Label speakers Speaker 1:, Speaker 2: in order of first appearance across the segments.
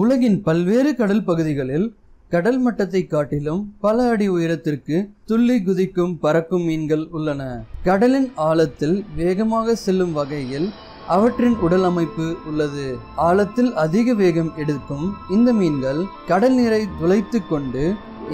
Speaker 1: உலகின் பல்வேறு கடல் பகுதிகளில் கடல் மட்டத்தை காட்டிலும் பல அடி உயரத்திற்கு துள்ளி குதிக்கும் பறக்கும் மீன்கள் உள்ளன. கடலின் ஆழத்தில் வேகமாக செல்லும் வகையில் அவற்றின் உடல் அமைப்பு உள்ளது. ஆழத்தில் அதிக வேகம் எடுக்கும் இந்த மீன்கள் கடல் நீரை துளைத்து கொண்டு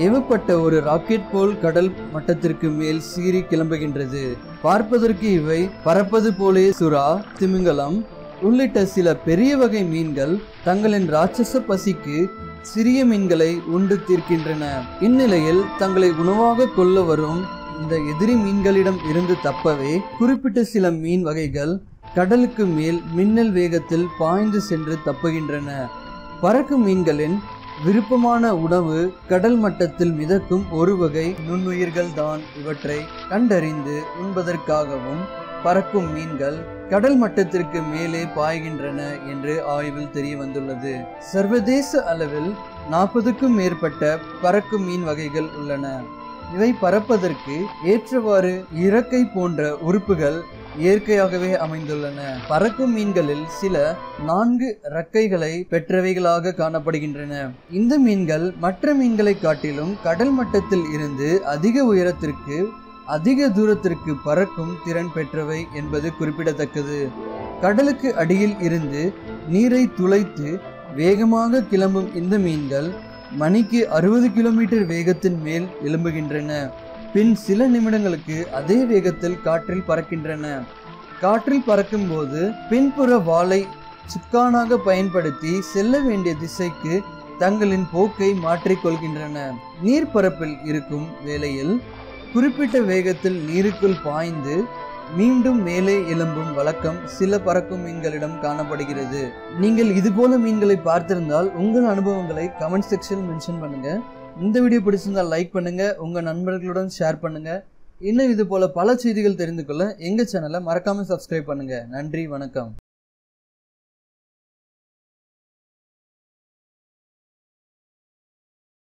Speaker 1: ஏவப்பட்ட ஒரு ராக்கெட் போல் கடல் மட்டத்திற்கு மேல் சீறி கிளம்புகின்றது. பார்ப்பதற்கு இவை பறப்பது போலே சுறா திமிங்கலம் உள்ளிட்ட சில பெரிய வகை மீன்கள் தங்களின் ராட்சச பசிக்கு சிறிய மீன்களை உண்டு தீர்க்கின்றன. இந்நிலையில் தங்களை உணவாக கொள்ள வரும் இந்த எதிரி மீன்களிடம் இருந்து தப்பவே குறிப்பிட்ட சில மீன் வகைகள் கடலுக்கு மேல் மின்னல் வேகத்தில் பாய்ந்து சென்று தப்புகின்றன. பறக்கும் மீன்களின் விருப்பமான உணவு கடல் மட்டத்தில் மிதக்கும் ஒரு வகை நுண்ணுயிர்கள் தான் இவற்றை கண்டறிந்து உண்பதற்காகவும் பறக்கும் மீன்கள் கடல் மட்டத்திற்கு மேலே பாய்கின்றன என்று ஆய்வில் தெரிய வந்துள்ளது சர்வதேச அளவில் நாற்பதுக்கும் மேற்பட்ட பறக்கும் மீன் வகைகள் உள்ளன. இவை பறப்பதற்கு ஏற்றவாறு இறக்கை போன்ற உறுப்புகள் இயற்கையாகவே அமைந்துள்ளன. பறக்கும் மீன்களில் சில நான்கு இறக்கைகளை பெற்றவைகளாக காணப்படுகின்றன. இந்த மீன்கள் மற்ற மீன்களை காட்டிலும் கடல் மட்டத்தில் இருந்து அதிக உயரத்திற்கு அதிக தூரத்திற்கு பறக்கும் திறன் பெற்றவை என்பது குறிப்பிடத்தக்கது. கடலுக்கு அடியில் இருந்து நீரை துளைத்து வேகமாக கிளம்பும் இந்த மீன்கள் மணிக்கு அறுபது கிலோமீட்டர் வேகத்தின் மேல் எழும்புகின்றன. பின் சில நிமிடங்களுக்கு அதே வேகத்தில் காற்றில் பறக்கின்றன. காற்றில் பறக்கும்போது பின்புற வாளை சுக்கானாக பயன்படுத்தி செல்ல வேண்டிய திசைக்கு தங்களின் போக்கை மாற்றிக்கொள்கின்றன. நீர்ப்பரப்பில் இருக்கும் வேளையில் குறிப்பிட்ட வேகத்தில் நீருக்குள் பாய்ந்து மீண்டும் மேலே எழும்பும் வழக்கம் சில பறக்கும் மீன்களிடம் காணப்படுகிறது. நீங்கள் இதுபோல மீன்களை பார்த்திருந்தால் உங்கள் அனுபவங்களை கமெண்ட் செக்ஷன் மென்ஷன் பண்ணுங்க. இந்த வீடியோ பிடிச்சிருந்தால் லைக் பண்ணுங்க உங்க நண்பர்களுடன் ஷேர் பண்ணுங்க. இன்னும் இது போல பல செய்திகள் தெரிந்து கொள்ள எங்க சேனலை மறக்காம சப்ஸ்கிரைப் பண்ணுங்க. நன்றி வணக்கம்.